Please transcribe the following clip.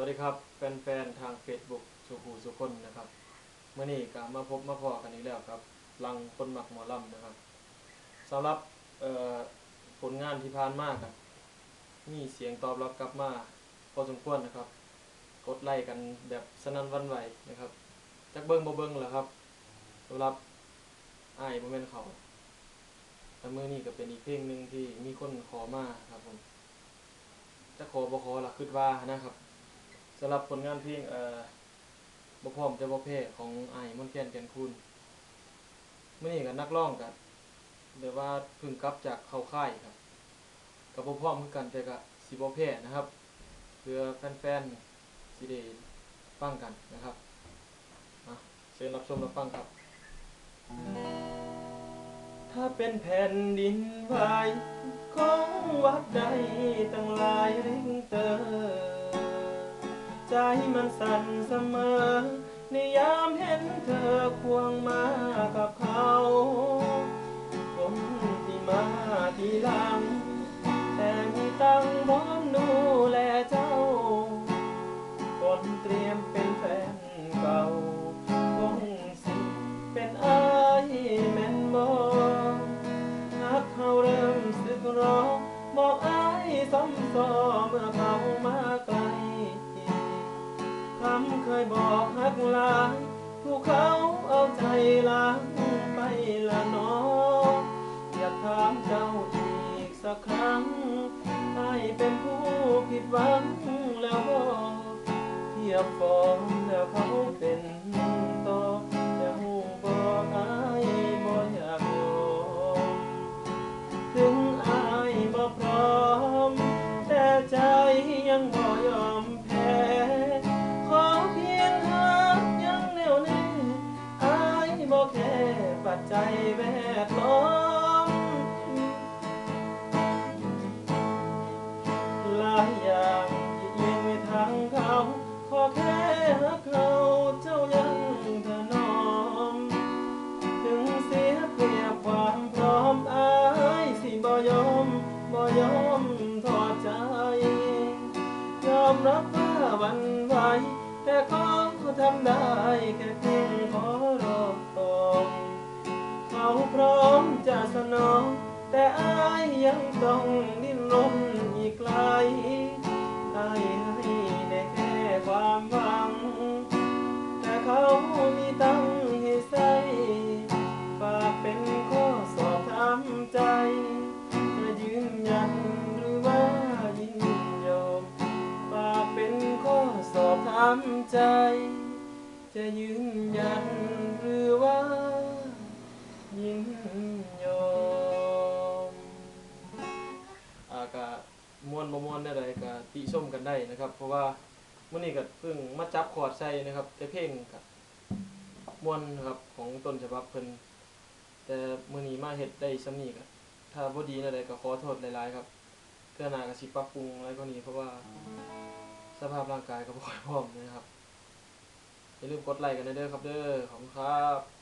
วัสดีครับแฟนๆทาง Facebook สุขูสุคนนะครับเมื่อนี้ก็มาพบมาพอกันอีกแล้วครับลังคนหมักหมอลำนะครับสำหรับผลงานที่ผ่านมากันมีเสียงตอบรับกลับมาพอสมควรนะครับ กดไลค์กันแบบสนั่นวันไหวนะครับจักเบิ้งบ่เบิ้งเหรอครับสำหรับไอ้ายบ่แม่นเขาแต่เมื้อนี้ก็เป็นอีกเพลงหนึ่งที่มีคนขอมาครับผมจะขอบ่ขอล่ะคิดว่านะครับ สำหรับผลงานเพลงเอ่อบ่พร้อมจะบ่แพ้ของไอ้มนต์แคนแก่นคูณมื้อนี้ก็นักร้องก็แบบว่าเพิ่งกลับจากเข้าค่ายครับก็บ่พร้อมคือกันแต่ก็สิบ่แพ้นะครับ เพื่อแฟนๆสิได้ฟังกันนะครับอะเชิญรับชมรับฟังครับ ถ้าเป็นแผ่นดินไหวของวัดใดตั้งหลายริงเตอร์ ใจมันสั่นเสมอ ในยามเห็นเธอควงมากับเขา คนที่มาทีหลัง แต่มีตังพร้อมดูแลเจ้า คนเตรียมเป็นแฟนเก่าคงสิเป็นอายแม่นบอนักเขาเริ่มสึกรอบอกอายซ้ำซ้อเมื่อเขามาไกลำเคยบอกฮักหลายผู้เขาเอาใจล้างไปละนออยากถามเจ้าอีกสักครั้งให้เป็นผู้ผิดหวังแล้วบ่เทียบฟอร์มแล้วเขา อแค่หักเขาเจ้ายังถนอม ถึงเสียเปรียบความพร้อมอายสิบ่ยอมบ่ยอมทอดใจ ยอมรับว่าวันไหวแต่ก็ทำได้แค่เพียงขอรอก่อนเขาพร้อมจะสนอง แต่อายยังต้องดิ้นรนอีกไกล ใจ จะยืนยันหรือว่ายินยอมอากะมวนบ่มวนได้ใดก็ติชมกันได้นะครับ เพราะว่ามื้อนี้ก็เพิ่งมาจับคอร์ดใส่นะครับแต่เพลงก็ม่วนครับของต้นฉบับเพิ่นแต่มื้อนี้มาเฮ็ดได้ซำนี้ก็ถ้าบ่ดีได้ใดก็ขอโทษหลายๆครับเทื่อหน้าก็สิปรับปรุงอะไรกว่านี้เพราะว่า สภาพร่างกายก็บ่ค่อยพร้อมนะครับอย่าลืมกดไลค์กันเด้อครับเด้อขอบคุณครับ